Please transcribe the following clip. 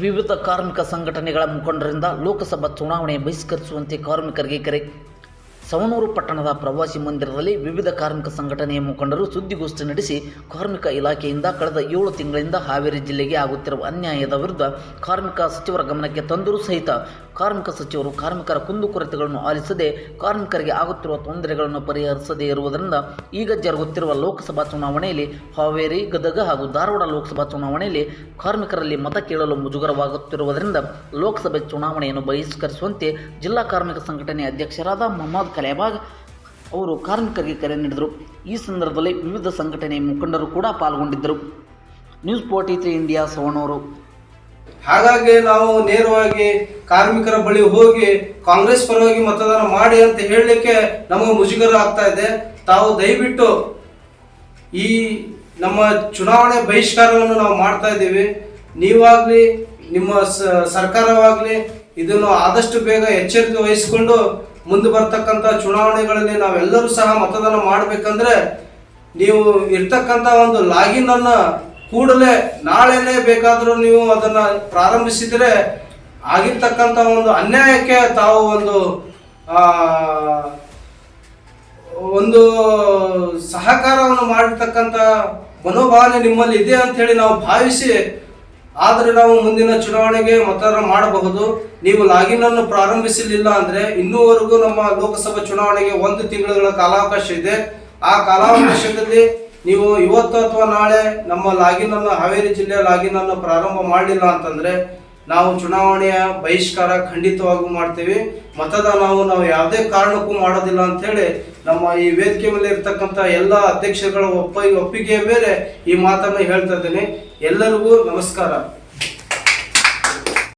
ವಿವಿಧ ಕಾರ್ಮಿಕ ಸಂಘಟನೆಗಳ ಮುಖಂಡರಿಂದ ಲೋಕಸಭಾ ಚುನಾವಣೆ ಬಹಿಷ್ಕರಿಸುವಂತೆ ಕಾರ್ಮಿಕರಿಗೆ ಕರೆ. ಸವಣೂರು ಪಟ್ಟಣದ ಪ್ರವಾಸಿ ಮಂದಿರದಲ್ಲಿ ವಿವಿಧ ಕಾರ್ಮಿಕ ಸಂಘಟನೆಯ ಮುಖಂಡರು ಸುದ್ದಿಗೋಷ್ಠಿ ನಡೆಸಿ ಕಾರ್ಮಿಕ ಇಲಾಖೆಯಿಂದ ಕಳೆದ ಏಳು ತಿಂಗಳಿಂದ ಹಾವೇರಿ ಜಿಲ್ಲೆಗೆ ಆಗುತ್ತಿರುವ ಅನ್ಯಾಯದ ವಿರುದ್ಧ ಕಾರ್ಮಿಕ ಸಚಿವರ ಗಮನಕ್ಕೆ ತಂದರೂ ಸಹಿತ ಕಾರ್ಮಿಕ ಸಚಿವರು ಕಾರ್ಮಿಕರ ಕುಂದುಕೊರತೆಗಳನ್ನು ಆಲಿಸದೆ ಕಾರ್ಮಿಕರಿಗೆ ಆಗುತ್ತಿರುವ ತೊಂದರೆಗಳನ್ನು ಪರಿಹರಿಸದೇ ಇರುವುದರಿಂದ ಈಗ ಜರುಗುತ್ತಿರುವ ಲೋಕಸಭಾ ಚುನಾವಣೆಯಲ್ಲಿ ಹಾವೇರಿ, ಗದಗ ಹಾಗೂ ಧಾರವಾಡ ಲೋಕಸಭಾ ಚುನಾವಣೆಯಲ್ಲಿ ಕಾರ್ಮಿಕರಲ್ಲಿ ಮತ ಕೇಳಲು ಮುಜುಗರವಾಗುತ್ತಿರುವುದರಿಂದ ಲೋಕಸಭೆ ಚುನಾವಣೆಯನ್ನು ಬಹಿಷ್ಕರಿಸುವಂತೆ ಜಿಲ್ಲಾ ಕಾರ್ಮಿಕ ಸಂಘಟನೆ ಅಧ್ಯಕ್ಷರಾದ ಮೊಹಮ್ಮದ್ ಕಲೆಬಾಗ್ ಅವರು ಕಾರ್ಮಿಕರಿಗೆ ಕರೆ ನೀಡಿದರು. ಈ ಸಂದರ್ಭದಲ್ಲಿ ವಿವಿಧ ಸಂಘಟನೆಯ ಮುಖಂಡರು ಕೂಡ ಪಾಲ್ಗೊಂಡಿದ್ದರು. News forty three India Savanur ಹಾಗಾಗಿ ನಾವು ನೇರವಾಗಿ ಕಾರ್ಮಿಕರ ಬಳಿ ಹೋಗಿ ಕಾಂಗ್ರೆಸ್ ಪರವಾಗಿ ಮತದಾನ ಮಾಡಿ ಅಂತ ಹೇಳಲಿಕ್ಕೆ ನಮಗೆ ಮುಜುಗರ ಆಗ್ತಾ ಇದೆ. ತಾವು ದಯವಿಟ್ಟು ಈ ನಮ್ಮ ಚುನಾವಣೆ ಬಹಿಷ್ಕಾರವನ್ನು ನಾವು ಮಾಡ್ತಾ ಇದ್ದೀವಿ. ನೀವಾಗಲಿ, ನಿಮ್ಮ ಸರ್ಕಾರವಾಗಲಿ ಇದನ್ನು ಆದಷ್ಟು ಬೇಗ ಎಚ್ಚರಿಕೆ ವಹಿಸಿಕೊಂಡು ಮುಂದೆ ಬರ್ತಕ್ಕಂಥ ಚುನಾವಣೆಗಳಲ್ಲಿ ನಾವೆಲ್ಲರೂ ಸಹ ಮತದಾನ ಮಾಡಬೇಕಂದ್ರೆ ನೀವು ಇರ್ತಕ್ಕಂಥ ಒಂದು ಲಾಗಿನ್ ಅನ್ನ ಕೂಡಲೇ ನಾಳೆನೇ ಬೇಕಾದರೂ ನೀವು ಅದನ್ನ ಪ್ರಾರಂಭಿಸಿದರೆ ಆಗಿರ್ತಕ್ಕಂಥ ಒಂದು ಅನ್ಯಾಯಕ್ಕೆ ತಾವು ಒಂದು ಒಂದು ಸಹಕಾರವನ್ನು ಮಾಡಿರ್ತಕ್ಕಂಥ ಮನೋಭಾವನೆ ನಿಮ್ಮಲ್ಲಿ ಇದೆ ಅಂತ ಹೇಳಿ ನಾವು ಭಾವಿಸಿ, ಆದರೆ ನಾವು ಮುಂದಿನ ಚುನಾವಣೆಗೆ ಮತದಾನ ಮಾಡಬಹುದು. ನೀವು ಲಾಗಿನ್ ಅನ್ನು ಪ್ರಾರಂಭಿಸಲಿಲ್ಲ ಅಂದ್ರೆ ಇನ್ನೂವರೆಗೂ ನಮ್ಮ ಲೋಕಸಭಾ ಚುನಾವಣೆಗೆ ಒಂದು ತಿಂಗಳ ಕಾಲಾವಕಾಶ ಇದೆ. ಆ ಕಾಲಾವಕಾಶದಲ್ಲಿ ನೀವು ಇವತ್ತು ಅಥವಾ ನಾಳೆ ನಮ್ಮ ಲಾಗಿನ್ ಅನ್ನು ಹಾವೇರಿ ಜಿಲ್ಲೆಯ ಲಾಗಿನ್ ಅನ್ನು ಪ್ರಾರಂಭ ಮಾಡಲಿಲ್ಲ ಅಂತಂದ್ರೆ ನಾವು ಚುನಾವಣೆಯ ಬಹಿಷ್ಕಾರ ಖಂಡಿತವಾಗೂ ಮಾಡ್ತೀವಿ. ಮತದಾನವು ನಾವು ಯಾವುದೇ ಕಾರಣಕ್ಕೂ ಮಾಡೋದಿಲ್ಲ ಅಂತ ಹೇಳಿ ನಮ್ಮ ಈ ವೇದಿಕೆ ಮೇಲೆ ಇರ್ತಕ್ಕಂಥ ಎಲ್ಲ ಅಧ್ಯಕ್ಷರುಗಳ ಒಪ್ಪ ಒಪ್ಪಿಗೆ ಮೇಲೆ ಈ ಮಾತನ್ನು ಹೇಳ್ತಾ ಇದ್ದೀನಿ. ಎಲ್ಲರಿಗೂ ನಮಸ್ಕಾರ.